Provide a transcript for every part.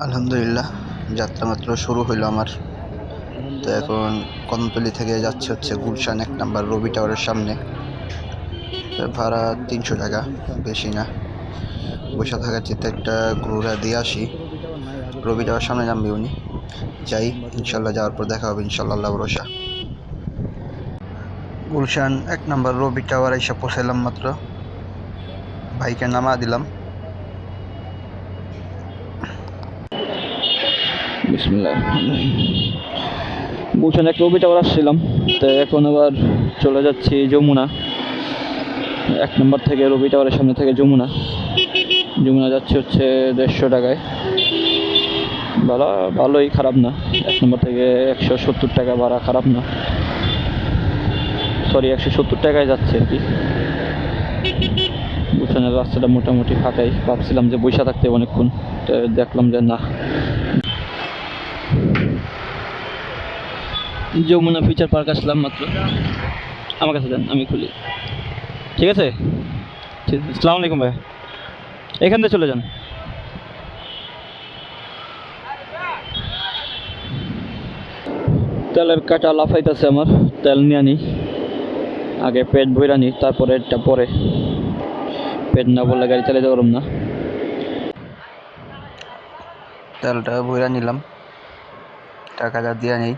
আলহামদুলিল্লাহ, যাত্রা মাত্র শুরু হইল আমার। তো এখন কদমতলি থেকে যাচ্ছে হচ্ছে গুলশান, এক নাম্বার রবি টাওয়ারের সামনে। ভাড়া তিনশো টাকা, বেশি না। বসে থাকার চিত্তে একটা ঘুরা দিয়ে আসি। রবি টাওয়ার সামনে নামবে উনি। যাই, ইনশাল্লাহ যাওয়ার পর দেখা হবে, ইনশাল্লাহ ভরসা। গুলশান, এক নাম্বার রবি টাওয়ার এসে পৌঁছাইলাম মাত্র। ভাইকে নামা দিলাম। বিসমিল্লাহ গুলশান এক রবি টাওয়ার আসছিলাম, তো এখন আবার চলে যাচ্ছি যমুনা। এক নম্বর থেকে রবি টাওয়ারের সামনে থেকে যমুনা। যমুনা যাচ্ছে হচ্ছে দেড়শো টাকায়। ভাড়া ভালোই খারাপ না। এক নম্বর থেকে একশো সত্তর টাকা ভাড়া খারাপ না। সরি একশো সত্তর টাকায় যাচ্ছে আর কি। গুলশানের রাস্তাটা মোটামুটি ফাঁকাই। ভাবছিলাম যে বৈশা থাকতে অনেকক্ষণ, তো দেখলাম যে না। যমুনা ফিচার পার্ক আসলাম মাত্র। আমার কাছে যান, আমি খুলি। ঠিক আছে? ঠিক আসসালামু আলাইকুম ভাই। এখান থেকে চলে যান। তেলের কাটা লাফাইতেছে আমার, তেল নিয়ে আনি আগে পেট ভইরা নি, তারপরে এটা পরে। পেট না বললে গাড়ি চালাতে পারব না। তেলটা ভইরা নিলাম। টাকাটা দিয়ে নেই।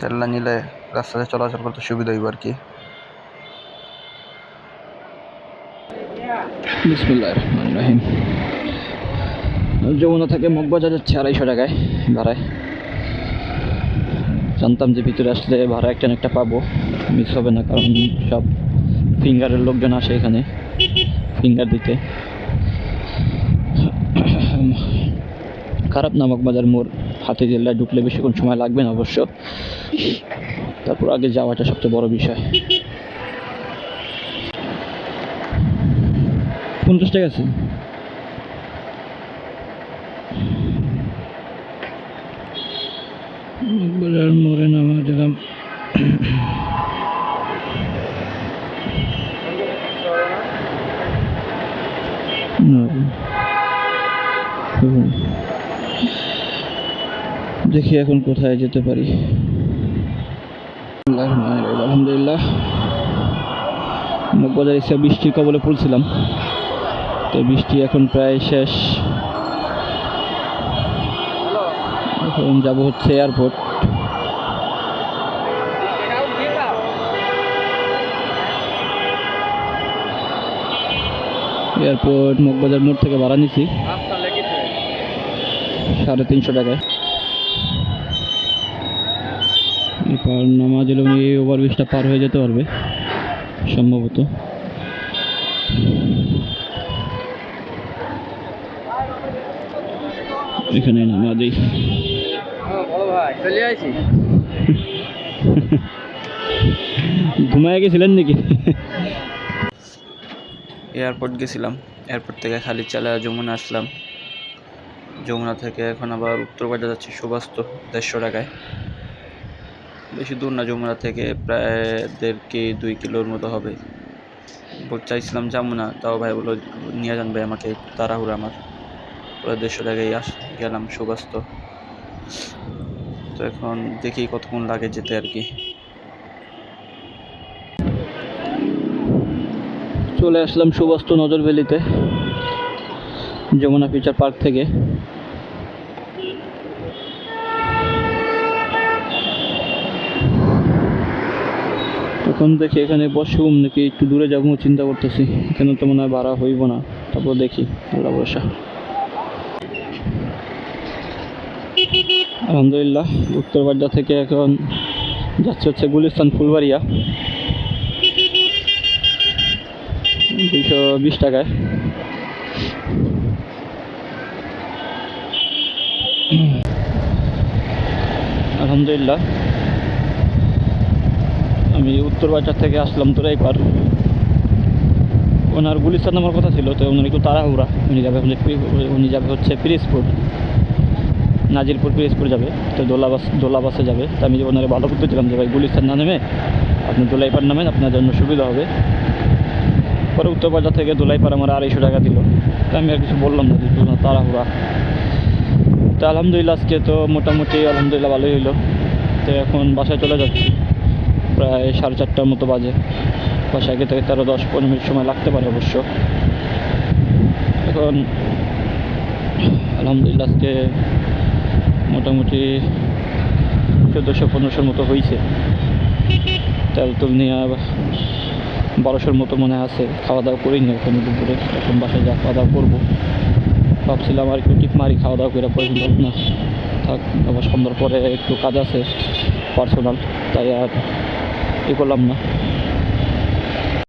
তেলটা নিলে রাস্তাতে চলাচল করতে সুবিধা হইব আর কি যমুনা থেকে মগবাজার যাচ্ছে আড়াইশো টাকায় ভাড়ায়। জানতাম যে ভিতরে আসলে ভাড়া একটা একটা পাবো। মিস হবে না, কারণ সব ফিঙ্গারের লোকজন আসে এখানে ফিঙ্গার দিতে। খারাপ না মগবাজার মোড়। হাতে জেলায় ঢুকলে বেশিক্ষণ সময় লাগবে না অবশ্য। তারপর আগে যাওয়াটা সবচেয়ে বড় বিষয়। পঞ্চাশ টাকা আছে। নামা দিলাম দেখি এখন কোথায় যেতে পারি। আলহামদুলিল্লাহ। মগবাজার এসে বৃষ্টির কবলে পড়ছিলাম। তো বৃষ্টি এখন প্রায় শেষ। এখন যাব হচ্ছে এয়ারপোর্ট। এয়ারপোর্ট মগবাজার মোড় থেকে ভাড়া নিছি। সাড়ে তিনশো টাকায়। এরপর নামাজ এলে উনি ওভারব্রিজটা পার হয়ে যেতে পারবে, সম্ভবত। এখানে নামা দিই ঘুমায় গেছিলেন নাকি? এয়ারপোর্ট গেছিলাম, এয়ারপোর্ট থেকে খালি চালা যমুনা আসলাম। যমুনা থেকে এখন আবার উত্তরবাজার যাচ্ছি সুবাস্ত দেড়শো টাকায়। বেশি দূর না যমুনা থেকে, প্রায় দেড় কি দুই কিলোর মতো হবে। বল- চাইছিলাম যাব না, তাও ভাই বলল, নিয়ে যান ভাই আমাকে তাড়াহুড়ো আমার। পরে দেড়শো টাকায় আস গেলাম সুবাস্ত। তো এখন দেখি কতক্ষণ লাগে যেতে আর কি। চলে আসলাম সুবাস্ত নজরভ্যালিতে যমুনা ফিচার পার্ক থেকে। এখন দেখি, এখানে বসুম নাকি একটু দূরে যাব চিন্তা করতেছি। এখানে তো মনে হয় ভাড়া হইব না। তারপর দেখি, আল্লাহ বসা আলহামদুলিল্লাহ উত্তরবাড্ডা থেকে এখন যাচ্ছে হচ্ছে গুলিস্তান ফুলবাড়িয়া। দুশো বিশ টাকায়। আলহামদুলিল্লাহ। আমি উত্তর বাজার থেকে আসলাম তোরাই পার ওনার গুলিস্তান আমার কথা ছিল, তো ওনার একটু তাড়াহুড়া। উনি যাবে উনি যাবে হচ্ছে পিরিজপুর নাজিরপুর পিরিজপুর যাবে, তো দোলা বাস দোলা বাসে যাবে। তো আমি ওনারে ভালো করতে দিলাম যে ভাই গুলিস্তান না নেমে, আপনি দোলাইপার নামেন, আপনার জন্য সুবিধা হবে। পরে উত্তরবাজার থেকে দোলাইপাড়া আমার আড়াইশো টাকা দিল। তো আমি আর কিছু বললাম না তাড়াহুড়া। তো আলহামদুলিল্লাহ আজকে তো মোটামুটি আলহামদুলিল্লাহ ভালোই হলো তো এখন বাসায় চলে যাচ্ছি। প্রায় সাড়ে চারটার মতো বাজে। বাসায় আগে থেকে তেরো দশ পনেরো মিনিট সময় লাগতে পারে অবশ্য। এখন আলহামদুলিল্লাহ আজকে মোটামুটি চোদ্দোশো পনেরোশোর মতো হয়েছে তেল তুল নিয়ে বারোশোর মতো মনে আছে। খাওয়া দাওয়া করিনি এখন দুপুরে। এখন বাসায় যা খাওয়া দাওয়া করব। ভাবছিলাম আর একটু টিপ মারি খাওয়া দাওয়া করে কিন্তু না। থাক, আবার সন্ধ্যার পরে একটু কাজ আছে পার্সোনাল তাই আর করলাম না